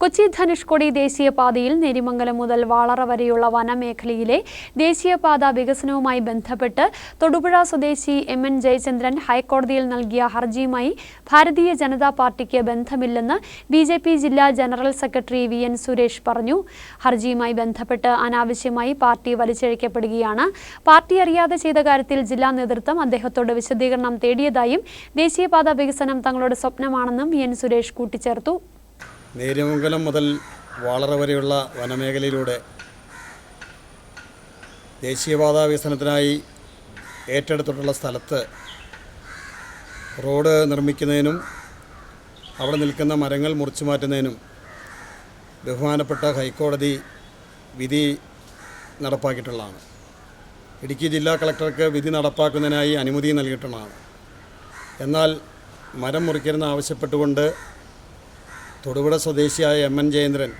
കൊച്ചി ധനുഷ്കോടി ദേശീയപാതയിൽ നേരിമംഗലം മുതൽ വാളറ വരെയുള്ള വനമേഖലയിലെ ദേശീയപാത വികസനവുമായി ബന്ധപ്പെട്ട് തൊടുപുഴ സ്വദേശി എം എൻ ജയചന്ദ്രൻ ഹൈക്കോടതിയിൽ നൽകിയ ഹർജിയുമായി ഭാരതീയ ജനതാ പാർട്ടിക്ക് ബന്ധമില്ലെന്ന് ബി ജെ പി ജില്ലാ general secretary V N Suresh പറഞ്ഞു. ഹർജിയുമായി ബന്ധപ്പെട്ട് അനാവശ്യമായി പാർട്ടി വലിച്ചിഴക്കപ്പെടുകയാണ്. പാർട്ടി അറിയാതെ ചെയ്ത കാര്യത്തിൽ ജില്ലാ നേതൃത്വം അദ്ദേഹത്തോട് വിശദീകരണം തേടിയതായും ദേശീയപാത വികസനം തങ്ങളുടെ സ്വപ്നമാണെന്നും വി എൻ സുരേഷ് കൂട്ടിച്ചേർത്തു. നേര്യമംഗലം മുതൽ വാളറ വരെയുള്ള വനമേഖലയിലൂടെ ദേശീയപാത വികസനത്തിനായി ഏറ്റെടുത്തിട്ടുള്ള സ്ഥലത്ത് റോഡ് നിർമ്മിക്കുന്നതിനും അവിടെ നിൽക്കുന്ന മരങ്ങൾ മുറിച്ചു മാറ്റുന്നതിനും ബഹുമാനപ്പെട്ട ഹൈക്കോടതി വിധി നടപ്പാക്കിയിട്ടുള്ളതാണ്. ഇടുക്കി ജില്ലാ കളക്ടർക്ക് വിധി നടപ്പാക്കുന്നതിനായി അനുമതി നൽകിയിട്ടുള്ളതാണ്. എന്നാൽ മരം മുറിക്കരുതെന്ന് ആവശ്യപ്പെട്ടുകൊണ്ട് തൊടുപുഴ സ്വദേശിയായ എം എൻ ജയേന്ദ്രൻ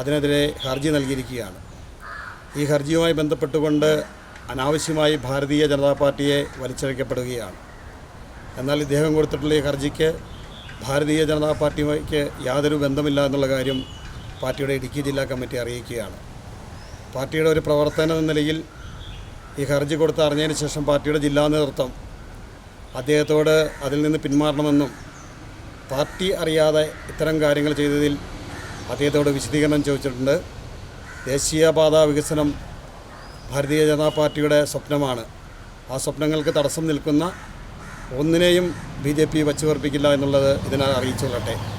അതിനെതിരെ ഹർജി നൽകിയിരിക്കുകയാണ്. ഈ ഹർജിയുമായി ബന്ധപ്പെട്ടുകൊണ്ട് അനാവശ്യമായി ഭാരതീയ ജനതാ പാർട്ടിയെ വലിച്ചഴക്കപ്പെടുകയാണ്. എന്നാൽ ഇദ്ദേഹം കൊടുത്തിട്ടുള്ള ഈ ഹർജിക്ക് ഭാരതീയ ജനതാ പാർട്ടിക്ക് യാതൊരു ബന്ധമില്ല എന്നുള്ള കാര്യം പാർട്ടിയുടെ ഇടുക്കി ജില്ലാ കമ്മിറ്റി അറിയിക്കുകയാണ്. പാർട്ടിയുടെ ഒരു പ്രവർത്തനം എന്ന നിലയിൽ ഈ ഹർജി കൊടുത്ത് അറിഞ്ഞതിന് ശേഷം പാർട്ടിയുടെ ജില്ലാ നേതൃത്വം അദ്ദേഹത്തോട് അതിൽ നിന്ന് പിന്മാറണമെന്നും പാർട്ടി അറിയാതെ ഇത്തരം കാര്യങ്ങൾ ചെയ്തതിൽ അദ്ദേഹത്തോട് വിശദീകരണം ചോദിച്ചിട്ടുണ്ട്. ദേശീയപാത വികസനം ഭാരതീയ ജനതാ പാർട്ടിയുടെ സ്വപ്നമാണ്. ആ സ്വപ്നങ്ങൾക്ക് തടസ്സം നിൽക്കുന്ന ഒന്നിനെയും ബി ജെ പി വച്ചുപറപ്പിക്കില്ല എന്നുള്ളത് ഇതിനാൽ അറിയിച്ചുകൊള്ളട്ടെ